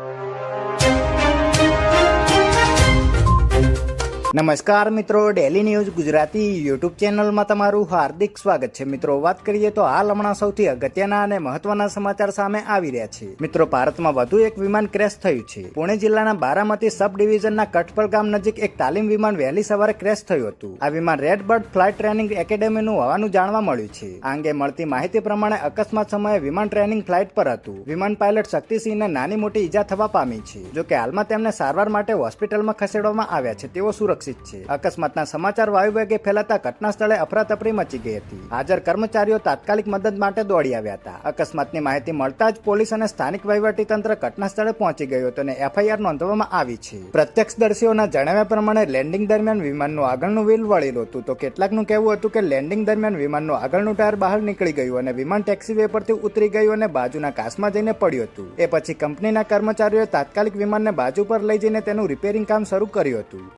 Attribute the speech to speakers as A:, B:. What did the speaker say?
A: you. નમસ્કાર મિત્રો daily news Gujarati YouTube ચેનલમાં તમારું હાર્દિક સ્વાગત છે. મિત્રો, વાત કરીએ તો હાલ હમણાં સૌથી અગત્યના અને મહત્વના સમાચાર સામે આવી રહ્યા છે. મિત્રો, ભારતમાં વધુ એક વિમાન ક્રેશ થયું છે. પુણે જિલ્લાના બારામતી સબ ડિવિઝનના કટપલ ગામ નજીક એક તાલીમ વિમાન વહેલી સવારે ક્રેશ થયું હતું. આ વિમાન રેડ બર્ડ ફ્લાઇટ ટ્રેનિંગ એકેડેમીનું હોવાનું જાણવા મળ્યું છે. આ અંગે મળતી માહિતી પ્રમાણે અકસ્માત સમયે વિમાન ટ્રેનિંગ ફ્લાઇટ પર હતું. વિમાન પાયલટ શક્તિસિંહને નાની મોટી ઈજા થવા પામી છે. જો કે હાલમાં તેમને સારવાર માટે હોસ્પિટલમાં ખસેડવામાં આવ્યા છે. તેઓ સુરક્ષિત છે. અકસ્માતના સમાચાર વાયુવેગે ફેલાતા ઘટના સ્થળે અફરાતફરી મચી ગઈ હતી. હાજર કર્મચારીઓ તાત્કાલિક મદદ માટે દોડી આવ્યા હતા. અકસ્માતની માહિતી મળતા જ પોલીસ અને સ્થાનિક વહીવટી તંત્ર ઘટના સ્થળે પહોંચી ગયું હતું અને એફઆઈઆર નોંધવામાં આવી છે. પ્રત્યક્ષદર્શીઓના જણાવ્યા પ્રમાણે, લેન્ડિંગ દરમિયાન વિમાનનું આગળનું વ્હીલ વળેલું હતું તો કેટલાકનું કહેવું હતું કે લેન્ડિંગ દરમિયાન વિમાનનું આગળનું ટાયર બહાર નીકળી ગયું અને વિમાન ટેક્સી વે પરથી ઉતરી ગયું અને બાજુના કાસમાં જઈને પડ્યું હતું. એ પછી કંપનીના કર્મચારીઓએ તાત્કાલિક વિમાનને બાજુ પર લઈ જઈને તેનું રિપેરિંગ કામ શરૂ કર્યું હતું.